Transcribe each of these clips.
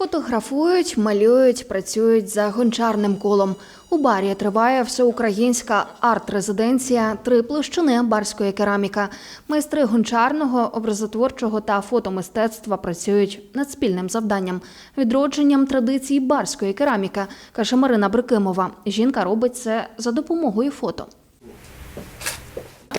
Фотографують, малюють, працюють за гончарним колом. У барі триває всеукраїнська арт-резиденція три площини барської кераміка. Майстри гончарного, образотворчого та фотомистецтва працюють над спільним завданням відродженням традицій барської кераміки, каже Марина Брикимова. Жінка робить це за допомогою фото.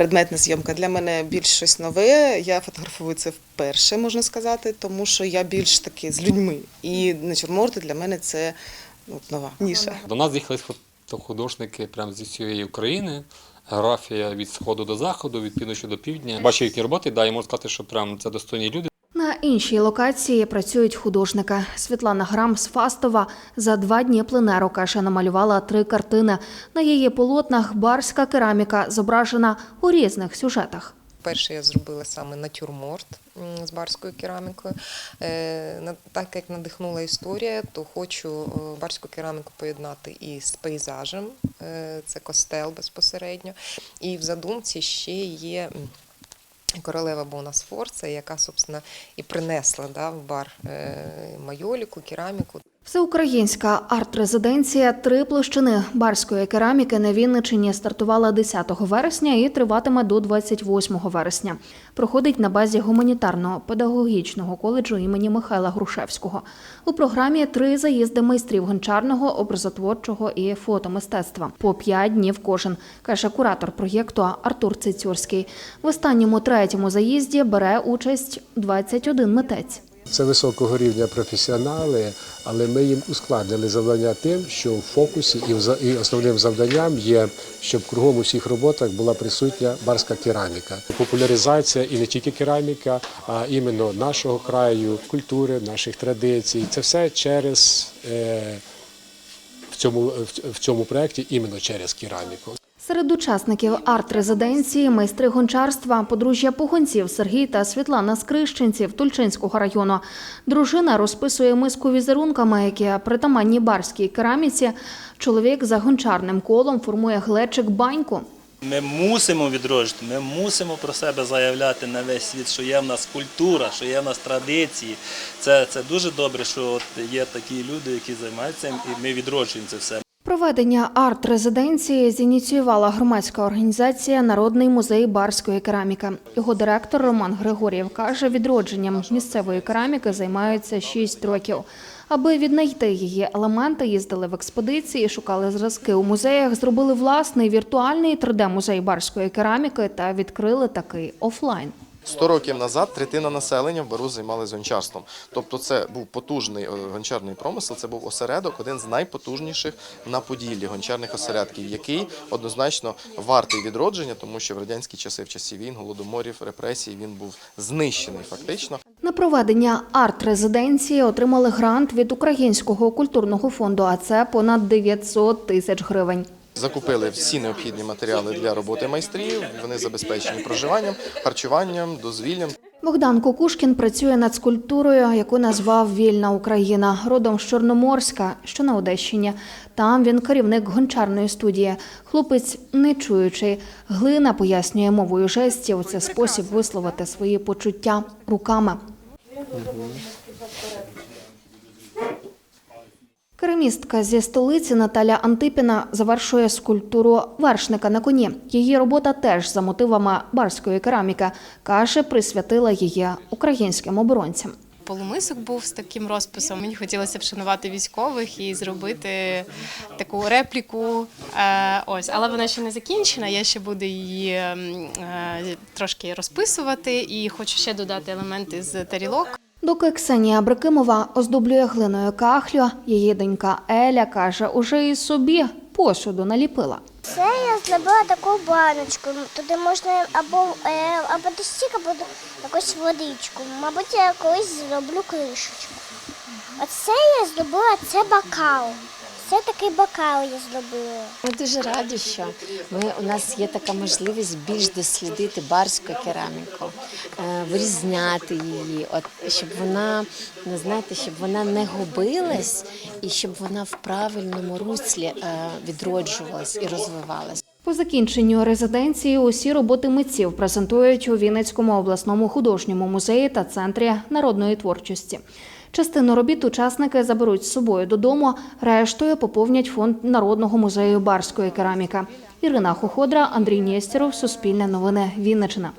Предметна зйомка для мене більш щось нове. Я фотографую це вперше, можна сказати, тому що я більш таки з людьми. І натюрморти для мене це от, нова ніша. До нас з'їхали фотохудожники прямо зі всієї України. Графія від сходу до заходу, від півночі до півдня. Бачу, які роботи, да, і можу сказати, що прям це достойні люди. Іншій локації працюють художники. Світлана Грам з Фастова за два дні пленеру каже, намалювала три картини. На її полотнах барська кераміка зображена у різних сюжетах. Перше я зробила саме натюрморт з барською керамікою. Е, Так як надихнула історія, то хочу е, барську кераміку поєднати і з пейзажем, е, це костел безпосередньо. І в задумці ще є королева Бона Сфорца, яка, собственно, і принесла да, в бар е, майоліку, кераміку. Всеукраїнська арт-резиденція три площини барської кераміки на Вінничині стартувала 10 вересня і триватиме до 28 вересня. Проходить на базі гуманітарного педагогічного коледжу імені Михайла Грушевського. У програмі три заїзди майстрів гончарного, образотворчого і фотомистецтва по п'ять днів кожен, каже куратор проєкту Артур Цицюрський. В останньому третьому заїзді бере участь 21 митець. Це високого рівня професіонали, але ми їм ускладнили завдання тим, що в фокусі і, основним завданням є, щоб кругом у всіх роботах була присутня барська кераміка. Популяризація і не тільки кераміка, а іменно нашого краю, культури, наших традицій. Це все через е, в цьому, в цьому проєкті іменно через кераміку. Серед учасників арт-резиденції майстри гончарства, подружжя погонців Сергій та Світлана з Крищенців Тульчинського району. Дружина розписує миску візерунками, які притаманні барській кераміці. Чоловік за гончарним колом формує глечик баньку. Ми мусимо відроджувати, ми мусимо про себе заявляти на весь світ, що є в нас культура, що є в нас традиції. Це, це дуже добре, що от є такі люди, які займаються і ми відроджуємо це все. Проведення арт-резиденції зініціювала громадська організація Народний музей барської кераміки. Його директор Роман Григорєв каже, відродженням місцевої кераміки займаються 6 років. Аби віднайти її елементи, їздили в експедиції, шукали зразки у музеях, зробили власний віртуальний 3D-музей барської кераміки та відкрили такий офлайн. 100 років назад третина населення в Бару займалися гончарством. Тобто це був потужний е, гончарний промисел, це був осередок, один з найпотужніших на Поділлі гончарних осередків, який однозначно вартий відродження, тому що в радянські часи, в часі війн, голодоморів, репресій, він був знищений фактично. На проведення арт-резиденції отримали грант від Українського культурного фонду, а це понад 900 тисяч гривень. Закупили всі необхідні матеріали для роботи майстрів. Вони забезпечені проживанням, харчуванням, дозвіллям. Богдан Кукушкін працює над скульптурою, яку назвав Вільна Україна, родом з Чорноморська, що на Одещині. Там він керівник гончарної студії. Хлопець не чуючий. Глина пояснює мовою жестів. Це спосіб висловити свої почуття руками. Керамістка зі столиці Наталя Антипіна завершує скульптуру вершника на коні. Її робота теж за мотивами барської кераміки. Каже, присвятила її українським оборонцям. Полумисок був з таким розписом. Мені хотілося вшанувати військових і зробити таку репліку. Е, ось, але вона ще не закінчена. Я ще буду її е, трошки розписувати і хочу ще додати елементи з тарілок. Доки Ксенія Брикимова оздоблює глиною кахлю, її донька Еля каже, уже і собі посуду наліпила. Це я зробила таку баночку. Туди можна або, або дістік, або якусь водичку. Мабуть, я колись зроблю кришечку. Оце я зробила, це бокал. Це такий бокал я зробила. Ми дуже раді, що ми, у нас є така можливість більш дослідити барську кераміку, е, вирізняти її, от, щоб вона, ну, знаєте, щоб вона не губилась і щоб вона в правильному руслі е, відроджувалась і розвивалась. По закінченню резиденції усі роботи митців презентують у Вінницькому обласному художньому музеї та центрі народної творчості. Частину робіт учасники заберуть з собою додому, рештою поповнять фонд Народного музею барської кераміки. Ірина Хоходра, Андрій Нєстєров, Суспільне новини, Вінниччина.